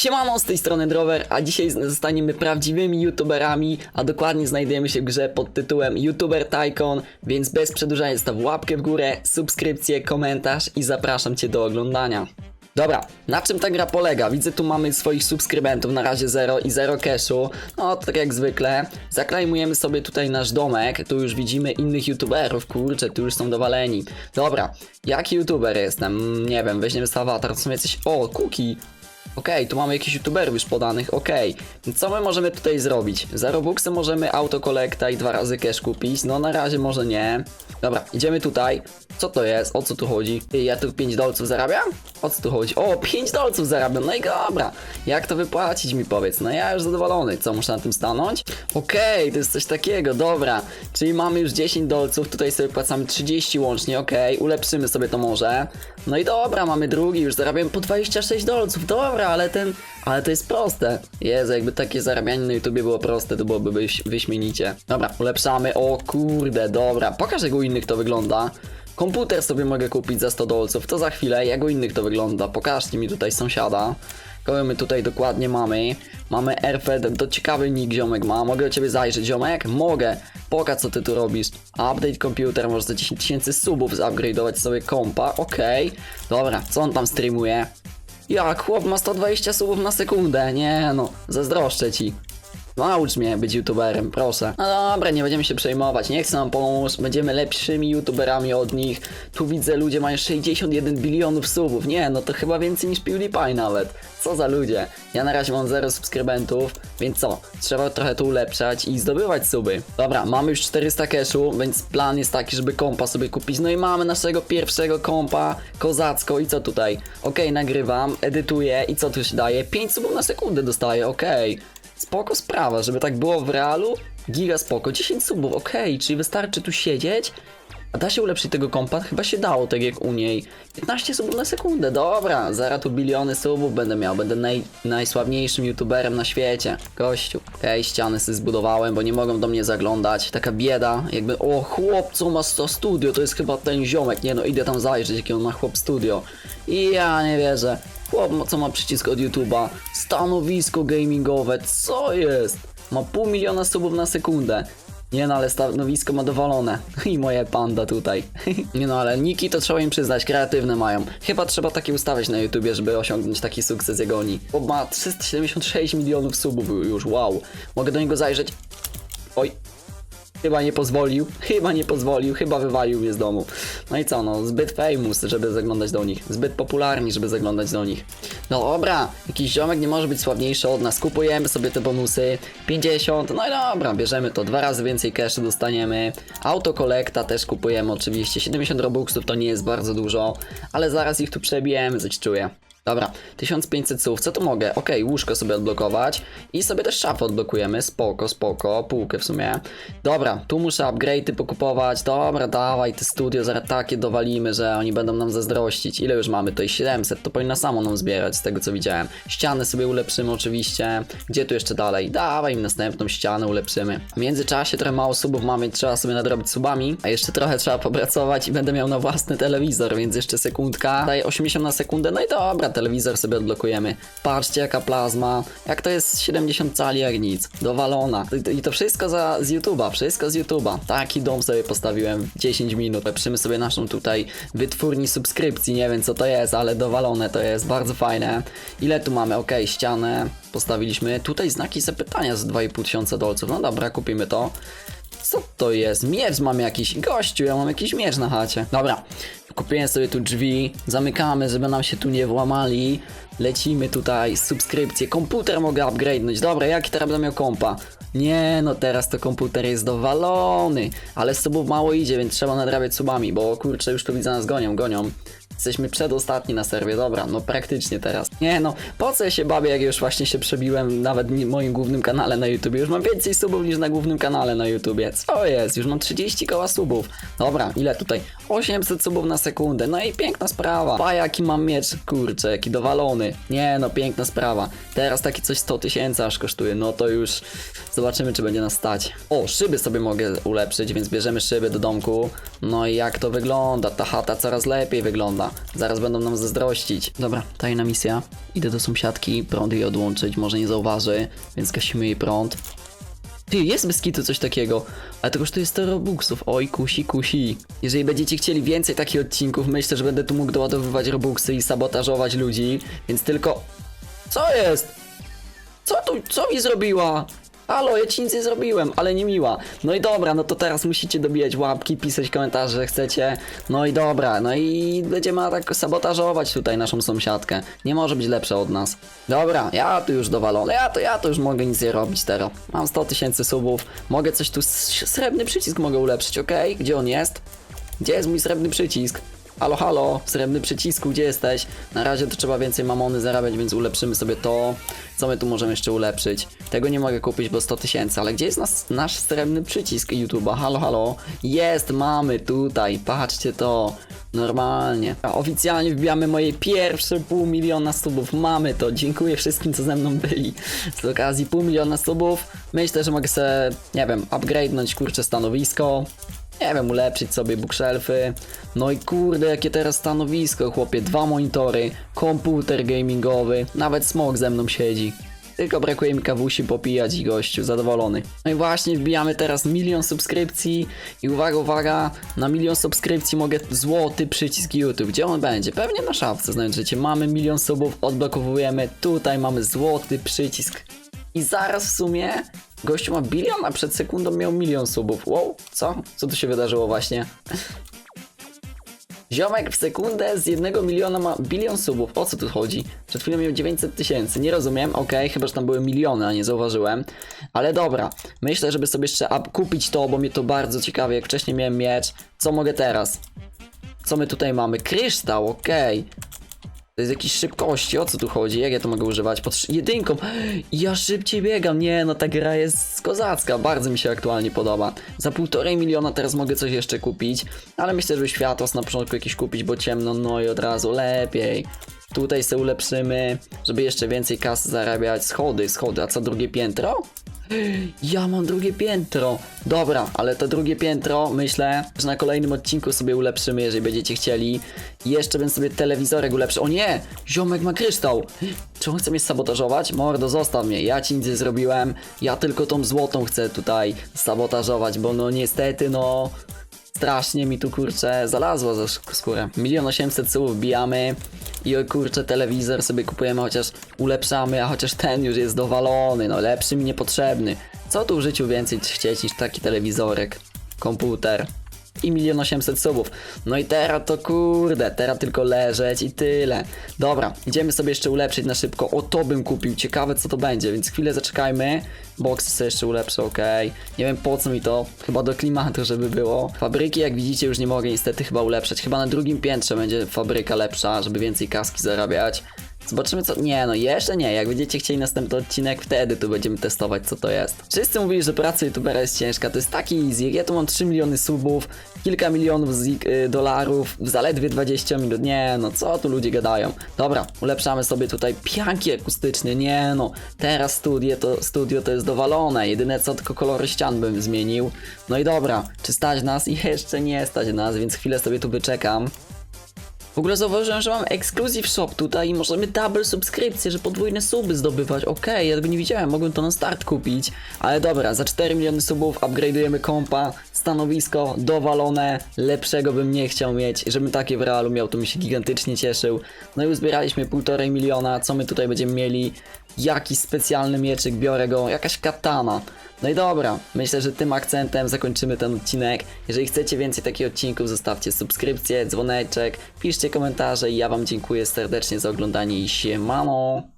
Siemano, z tej strony Drower, a dzisiaj zostaniemy prawdziwymi youtuberami, a dokładnie znajdujemy się w grze pod tytułem YouTuber Tycoon, więc bez przedłużania staw łapkę w górę, subskrypcję, komentarz i zapraszam Cię do oglądania. Dobra, na czym ta gra polega? Widzę tu mamy swoich subskrybentów, na razie 0 i 0 cashu. No, tak jak zwykle. Zaklejmujemy sobie tutaj nasz domek. Tu już widzimy innych youtuberów, kurczę, tu już są dowaleni. Dobra, jaki youtuber jestem? Mm, Nie wiem, weźmiemy sobie awatar, to są jacyś... O, Kuki! Okej, tu mamy jakichś youtuberów już podanych, okej. Co my możemy tutaj zrobić? Za Robuxy możemy autokolekta i dwa razy cash kupić, no na razie może nie. Dobra, idziemy tutaj. Co to jest? O co tu chodzi? Ja tu 5 dolców zarabiam? O co tu chodzi? O, 5 dolców zarabiam, no i dobra. Jak to wypłacić mi powiedz? No ja już zadowolony. Co, muszę na tym stanąć? Okej, to jest coś takiego, dobra. Czyli mamy już 10 dolców, tutaj sobie płacamy 30 łącznie, okej. Ulepszymy sobie to może. No i dobra, mamy drugi, już zarabiam po 26 dolców, dobra, ale ten... Ale to jest proste. Jezu, jakby takie zarabianie na YouTubie było proste, to byłoby wyś- wyśmienicie. Dobra, ulepszamy. O kurde, dobra. Pokaż jak u innych to wygląda. Komputer sobie mogę kupić za 100 dolców, to za chwilę, jak u innych to wygląda. Pokażcie mi tutaj sąsiada. Kogo my tutaj dokładnie mamy? Mamy Airfed, to ciekawy nick ziomek ma. Mogę do ciebie zajrzeć, ziomek? Mogę. Pokaż co ty tu robisz. Update komputer, może za 10 tysięcy subów zupgrade'ować sobie kompa. Okej. Dobra, co on tam streamuje? Jak chłop ma 120 subów na sekundę? Nie no, zazdroszczę ci. Naucz mnie być youtuberem, proszę. No dobra, nie będziemy się przejmować, nie chcę nam pomóc, będziemy lepszymi youtuberami od nich. Tu widzę, ludzie mają 61 bilionów subów, nie, no to chyba więcej niż PewDiePie nawet. Co za ludzie. Ja na razie mam 0 subskrybentów, więc co? Trzeba trochę to ulepszać i zdobywać suby. Dobra, mamy już 400 cashu, więc plan jest taki, żeby kompa sobie kupić. No i mamy naszego pierwszego kompa, kozacko i co tutaj? Okej, nagrywam, edytuję i co tu się daje? 5 subów na sekundę dostaję, okej. Spoko sprawa, żeby tak było w realu. Giga spoko, 10 subów, okej, czyli wystarczy tu siedzieć. A da się ulepszyć tego kompa? Chyba się dało, tak jak u niej. 15 subów na sekundę, dobra, zaraz tu biliony subów będę miał, będę naj, najsławniejszym youtuberem na świecie. Gościu. Okej, ściany sobie zbudowałem, bo nie mogą do mnie zaglądać. Taka bieda, jakby, o chłop, co ma to studio, to jest chyba ten ziomek, nie no, idę tam zajrzeć, jaki on ma chłop studio. I ja nie wierzę. Chłop, co ma przycisk od YouTube'a? Stanowisko gamingowe, co jest? Ma pół miliona subów na sekundę. Nie no, ale stanowisko ma dowalone. I moje panda tutaj. Nie no, ale niki to trzeba im przyznać, kreatywne mają. Chyba trzeba takie ustawiać na YouTubie, żeby osiągnąć taki sukces jak oni. Bo ma 376 milionów subów już, wow. Mogę do niego zajrzeć. Oj, Chyba nie pozwolił, chyba nie pozwolił, chyba wywalił mnie z domu. No i co, no, zbyt famous, żeby zaglądać do nich. Zbyt popularni, żeby zaglądać do nich. No dobra, jakiś ziomek nie może być sławniejszy od nas. Kupujemy sobie te bonusy. 50, no i dobra, bierzemy to. Dwa razy więcej cashu dostaniemy. Autokolekta też kupujemy oczywiście. 70 robuxów to nie jest bardzo dużo, ale zaraz ich tu przebijemy, coś czuję. Dobra, 1500 słów, co tu mogę? Okej, łóżko sobie odblokować i sobie też szafę odblokujemy, spoko, spoko, półkę w sumie. Dobra, tu muszę upgrade'y pokupować, dobra, dawaj, te studio zaraz takie dowalimy, że oni będą nam zazdrościć. Ile już mamy tutaj? 700, to powinna samo nam zbierać z tego co widziałem. Ściany sobie ulepszymy oczywiście. Gdzie tu jeszcze dalej? Dawaj im następną ścianę ulepszymy. W międzyczasie trochę mało subów mamy, trzeba sobie nadrobić subami, a jeszcze trochę trzeba popracować i będę miał na własny telewizor, więc jeszcze sekundka. Daję 80 na sekundę, no i dobra, telewizor sobie odblokujemy. Patrzcie jaka plazma, jak to jest 70 cali jak nic, dowalona. I- to wszystko za, z YouTube'a, wszystko z YouTube'a. Taki dom sobie postawiłem w 10 minut. Lepszymy sobie naszą tutaj wytwórni subskrypcji, nie wiem co to jest, ale dowalone to jest, bardzo fajne. Ile tu mamy? Okej, ścianę postawiliśmy. Tutaj znaki zapytania z 2,5 tysiąca dolców. No dobra, kupimy to. Co to jest? Miecz mam jakiś. Gościu, ja mam jakiś miecz na chacie. Dobra, kupiłem sobie tu drzwi, zamykamy, żeby nam się tu nie włamali. Lecimy tutaj, subskrypcje, komputer mogę upgrade'nąć. Dobra, jaki teraz będę miał kompa? Nie, no teraz to komputer jest dowalony, ale subów mało idzie, więc trzeba nadrabiać subami, bo kurczę, już tu widzę nas gonią, gonią. Jesteśmy przedostatni na serwie, dobra, no praktycznie teraz. Nie no, po co ja się bawię, jak już właśnie się przebiłem nawet w moim głównym kanale na YouTubie. Już mam więcej subów niż na głównym kanale na YouTubie. Co jest? Już mam 30 koła subów. Dobra, ile tutaj? 800 subów na sekundę. No i piękna sprawa. Pa, jaki mam miecz, kurczę, jaki dowalony. Nie no, piękna sprawa. Teraz taki coś 100 tysięcy aż kosztuje, no to już zobaczymy, czy będzie nas stać. O, szyby sobie mogę ulepszyć, więc bierzemy szyby do domku. No i jak to wygląda? Ta chata coraz lepiej wygląda. Zaraz będą nam zazdrościć. Dobra, tajna misja. Idę do sąsiadki, prąd jej odłączyć, może nie zauważy, więc gasimy jej prąd. Ty, jest bez coś takiego, ale to kosztuje 100 robuxów. Oj, kusi, kusi. Jeżeli będziecie chcieli więcej takich odcinków, myślę, że będę tu mógł doładowywać robuxy i sabotażować ludzi, więc tylko... Co jest? Co tu, co mi zrobiła? Halo, ja ci nic nie zrobiłem, ale nie miła. No i dobra, no to teraz musicie dobijać łapki, pisać komentarze, że chcecie. No i dobra, no i będziemy tak sabotażować tutaj naszą sąsiadkę. Nie może być lepsza od nas. Dobra, ja tu już dowalony, ja to, ja to już mogę nic nie robić teraz. Mam 100 tysięcy subów, mogę coś tu, srebrny przycisk mogę ulepszyć, okej? Gdzie on jest? Gdzie jest mój srebrny przycisk? Halo, halo, srebrny przycisku, gdzie jesteś? Na razie to trzeba więcej mamony zarabiać, więc ulepszymy sobie to. Co my tu możemy jeszcze ulepszyć? Tego nie mogę kupić, bo 100 tysięcy, ale gdzie jest nas, nasz srebrny przycisk YouTube'a? Halo, halo. Jest, mamy tutaj, patrzcie to. Normalnie. Oficjalnie wbijamy moje pierwsze pół miliona subów. Mamy to. Dziękuję wszystkim, co ze mną byli. Z okazji pół miliona subów. Myślę, że mogę sobie, nie wiem, upgrade'nąć kurczę stanowisko nie wiem, ulepszyć sobie bookshelfy. No i kurde, jakie teraz stanowisko, chłopie. Dwa monitory, komputer gamingowy, nawet smog ze mną siedzi. Tylko brakuje mi kawusi popijać i gościu, zadowolony. No i właśnie wbijamy teraz milion subskrypcji i uwaga, uwaga, na milion subskrypcji mogę złoty przycisk YouTube. Gdzie on będzie? Pewnie na szafce, znając życie. Mamy milion subów, odblokowujemy, tutaj mamy złoty przycisk. I zaraz w sumie gościu ma bilion, a przed sekundą miał milion subów. Wow, co? Co tu się wydarzyło właśnie? Ziomek w sekundę z jednego miliona ma bilion subów. O co tu chodzi? Przed chwilą miał 900 tysięcy. Nie rozumiem, okej, chyba że tam były miliony, a nie zauważyłem. Ale dobra, myślę, żeby sobie jeszcze up- kupić to, bo mnie to bardzo ciekawi. Jak wcześniej miałem miecz, co mogę teraz? Co my tutaj mamy? Kryształ, okej. To jest jakiś szybkości, o co tu chodzi? Jak ja to mogę używać? Pod jedynką. Ja szybciej biegam. Nie, no ta gra jest kozacka. Bardzo mi się aktualnie podoba. Za półtorej miliona teraz mogę coś jeszcze kupić, ale myślę, żeby światło na początku jakieś kupić, bo ciemno, no i od razu lepiej. Tutaj sobie ulepszymy, żeby jeszcze więcej kasy zarabiać. Schody, schody, a co drugie piętro? Ja mam drugie piętro. Dobra, ale to drugie piętro myślę, że na kolejnym odcinku sobie ulepszymy, jeżeli będziecie chcieli. Jeszcze bym sobie telewizorek ulepszył. O nie! Ziomek ma kryształ! Czy on chce mnie sabotażować? Mordo, zostaw mnie. Ja ci nic nie zrobiłem. Ja tylko tą złotą chcę tutaj sabotażować, bo no niestety no... Strasznie mi tu kurczę zalazło za sk- skórę. Milion osiemset słów wbijamy i o kurczę telewizor sobie kupujemy, chociaż ulepszamy, a chociaż ten już jest dowalony, no lepszy mi niepotrzebny. Co tu w życiu więcej chcieć niż taki telewizorek, komputer i milion osiemset subów. No i teraz to kurde, teraz tylko leżeć i tyle. Dobra, idziemy sobie jeszcze ulepszyć na szybko. O to bym kupił, ciekawe co to będzie, więc chwilę zaczekajmy. Boxy sobie jeszcze ulepszę, okej. Nie wiem po co mi to, chyba do klimatu, żeby było. Fabryki, jak widzicie, już nie mogę niestety chyba ulepszać. Chyba na drugim piętrze będzie fabryka lepsza, żeby więcej kaski zarabiać. Zobaczymy co. Nie, no jeszcze nie. Jak będziecie chcieli następny odcinek, wtedy tu będziemy testować, co to jest. Wszyscy mówili, że praca youtubera jest ciężka. To jest taki easy. Ja tu mam 3 miliony subów, kilka milionów z, y, dolarów zaledwie 20 minut. Nie, no co tu ludzie gadają. Dobra, ulepszamy sobie tutaj pianki akustyczne. Nie, no teraz studio to, studio to jest dowalone. Jedyne co, tylko kolory ścian bym zmienił. No i dobra, czy stać nas? Jeszcze nie stać nas, więc chwilę sobie tu wyczekam. Ogóle zauważyłem, że mam exclusive shop tutaj i możemy double subskrypcje, że podwójne suby zdobywać. Okej, ja tego nie widziałem, mogłem to na start kupić. Ale dobra, za 4 miliony subów upgrade'ujemy kompa, stanowisko dowalone, lepszego bym nie chciał mieć. Żebym takie w realu miał, to mi się gigantycznie cieszył. No i uzbieraliśmy półtorej miliona, co my tutaj będziemy mieli? Jakiś specjalny mieczyk, biorę go, jakaś katana. No i dobra, myślę, że tym akcentem zakończymy ten odcinek. Jeżeli chcecie więcej takich odcinków, zostawcie subskrypcję, dzwoneczek, piszcie komentarze i ja wam dziękuję serdecznie za oglądanie i siemano!